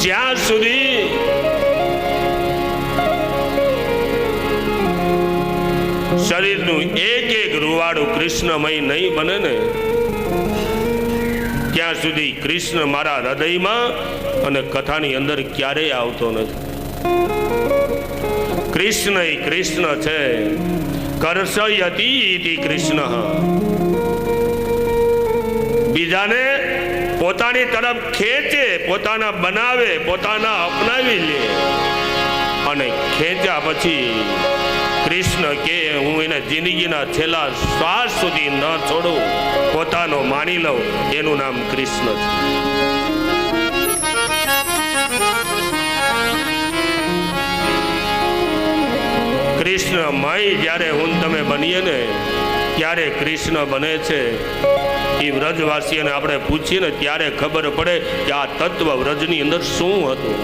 જ્યાં સુધી શરીરનું એક એક રૂવાડું કૃષ્ણમય નહીં બને ને, ત્યાં સુધી કૃષ્ણ મારા હૃદયમાં અને કથાની અંદર ક્યારેય આવતો નથી. કૃષ્ણ એ કૃષ્ણ છે કરસયતી કૃષ્ણ. બીજાને પોતાની તરફ ખેંચે, પોતાના બનાવે, પોતાના અપનાવી લે. અને ખેંચ્યા પછી કૃષ્ણ કે, હું એને જિંદગીના છેલ્લા શ્વાસ સુધી ન છોડું. પોતાનો માની લઉં. એનું નામ કૃષ્ણ છે. કૃષ્ણમય જ્યારે હું તમે બનીએ ને, ત્યારે કૃષ્ણ બને છે. એ વ્રજવાસીઓને આપણે પૂછીએ ને ત્યારે ખબર પડે કે આ તત્વ વ્રજની અંદર શું હતું.